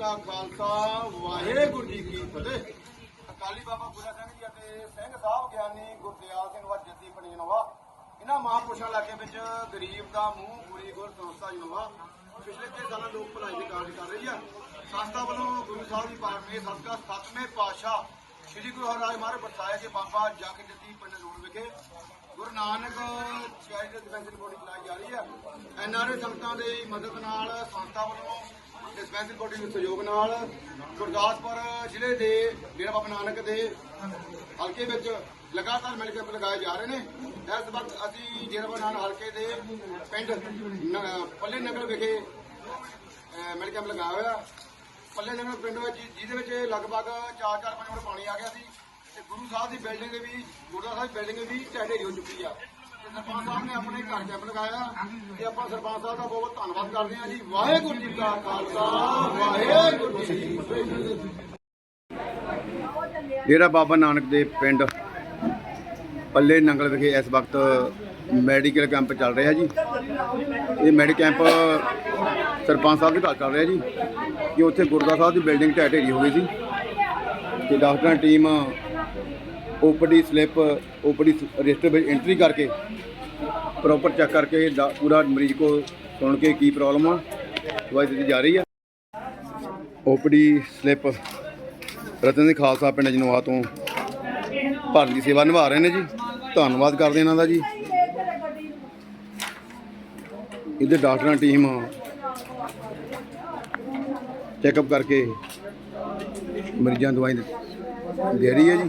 ਕਾ ਖਾਲਸਾ, ਵਾਹਿਗੁਰੂ ਜੀ ਕੀ ਫਤਿਹ। ਅਕਾਲੀ ਬਾਬਾ ਬੁੱਢਾ ਸਿੰਘ ਜੀ ਅਤੇ ਸਿੰਘ ਸਾਹਿਬ ਗਿਆਨੀ ਗੁਰਦਿਆਲ ਸਿੰਘ ਵਾ ਜੱਦੀ ਇਹਨਾਂ ਮਹਾਂਪੁਰਸ਼ਾਂ ਇਲਾਕੇ ਵਿੱਚ ਗਰੀਬ ਦਾ ਮੂੰਹ ਪੂਰੀ ਗੁਰ ਸੰਸਥਾ ਜਨਵਾ ਪਿਛਲੇ ਕਈ ਸਾਲਾਂ ਲੋਕ ਭਲਾਈ ਦੇ ਕਾਰਜ ਕਰ ਰਹੀ ਆ। ਸੰਸਥਾ ਵੱਲੋਂ ਗੁਰੂ ਸਾਹਿਬ ਦੀ ਪਾਰਟੀ ਸਦਕਾ ਸੱਤਵੇਂ ਪਾਤਸ਼ਾਹ ਸ੍ਰੀ ਗੁਰੂ ਹਰਿਰਾਜ ਮਹਾਰਾਜ ਬਰਸਾਇਆ ਕੇ ਬਾਬਾ ਜਗ ਜੱਦੀ ਪਿੰਡ ਰੋਡ ਵਿਖੇ Guru Nanak charitable dispensary body ਚਲਾਈ ਜਾ ਰਹੀ ਹੈ ਐਨਆਰਏ ਸੰਗਤਾਂ ਦੀ ਮਦਦ ਨਾਲ ਸੰਸਥਾ ਵੱਲੋਂ ਡਿਸਪੈਂਸਰੀ ਬੋਡੀ ਦੇ ਸਹਿਯੋਗ ਨਾਲ ਗੁਰਦਾਸਪੁਰ ਜ਼ਿਲ੍ਹੇ ਦੇ ਡੇਰਾ ਬਾਬਾ ਨਾਨਕ ਦੇ ਹਲਕੇ ਵਿੱਚ ਲਗਾਤਾਰ ਮਿਲ ਕੈਂਪ ਲਗਾਏ ਜਾ ਰਹੇ ਨੇ। ਇਸ ਵਕਤ ਅਸੀਂ ਡੇਰਾ ਬਾਬਾ ਨਾਨਕ ਹਲਕੇ ਦੇ ਪਿੰਡ ਪੱਲੇ ਨਗਰ ਵਿਖੇ ਅਹ, ਮਿਲ ਕੈਂਪ ਲਗਾਇਆ ਹੋਇਆ। ਪੱਲੇ ਨਗਰ ਪਿੰਡ ਵਿੱਚ ਜਿਹਦੇ ਵਿੱਚ ਲਗਭਗ 4-4 5 ਫੁੱਟ ਪਾਣੀ ਆ ਗਿਆ ਸੀ। ਤੇ ਗੁਰੂ ਸਾਹਿਬ ਦੀ ਬਿਲਡਿੰਗ ਵੀ ਗੁਰਦੁਆਰਾ ਸਾਹਿਬ ਦੀ ਬਿਲਡਿੰਗ ਵੀ ਢਹਿ ਹੋ ਚੁੱਕੀ ਆ। ਸਰਪੰਚ ਸਾਹਿਬ ਨੇ ਆਪਣੇ ਘਰ ਕੈਂਪ ਲਗਾਇਆ ਤੇ ਆਪਾਂ ਸਰਪੰਚ ਸਾਹਿਬ ਦਾ ਬਹੁਤ ਧੰਨਵਾਦ ਕਰਦੇ ਹਾਂ ਜੀ। ਵਾਹਿਗੁਰੂ ਜੀ ਕਾ ਖਾਲਸਾ, ਵਾਹਿਗੁਰੂ ਜੀ ਕੀ ਫਤਿਹ। ਡੇਰਾ ਬਾਬਾ ਨਾਨਕ ਦੇ ਪਿੰਡ ਪੱਲੇ ਨੰਗਲ ਵਿਖੇ ਇਸ ਵਕਤ ਮੈਡੀਕਲ ਕੈਂਪ ਚੱਲ ਰਿਹਾ ਜੀ। ਇਹ ਮੈਡੀਕਲ ਕੈਂਪ ਸਰਪੰਚ ਸਾਹਿਬ ਦੇ ਘਰ ਚੱਲ ਰਿਹਾ ਜੀ। ਕਿ ਉੱਥੇ ਗੁਰਦੁਆਰਾ ਸਾਹਿਬ ਦੀ ਬਿਲਡਿੰਗ ਢਹਿ ਢੇਰੀ ਹੋ ਗਈ ਸੀ ਤੇ ਡਾਕਟਰਾਂ ਦੀ team OPD slip OPD register ਵਿੱਚ ਐਂਟਰੀ ਕਰਕੇ ਪ੍ਰੋਪਰ ਚੈੱਕ ਕਰਕੇ ਡਾ- ਪੂਰਾ ਮਰੀਜ਼ ਕੋ ਸੁਣ ਕੇ ਕੀ ਪ੍ਰੋਬਲਮ ਆ, ਦਵਾਈ ਦਿੱਤੀ ਜਾ ਰਹੀ ਆ। ਓਪੀਡੀ ਸਲਿੱਪ ਰਤਨ ਸਿੰਘ ਖਾਲਸਾ ਪਿੰਡ ਜਨਵਾ ਤੋਂ ਭਰਨ ਦੀ ਸੇਵਾ ਨਿਭਾ ਰਹੇ ਨੇ ਜੀ। ਧੰਨਵਾਦ ਕਰਦੇ ਇਹਨਾਂ ਦਾ ਜੀ। ਇਹਦੇ ਡਾਕਟਰਾਂ ਟੀਮ ਚੈੱਕਅਪ ਕਰਕੇ ਮਰੀਜ਼ਾਂ ਨੂੰ ਦਵਾਈ ਦੇ ਦੇ ਰਹੀ ਹੈ ਜੀ।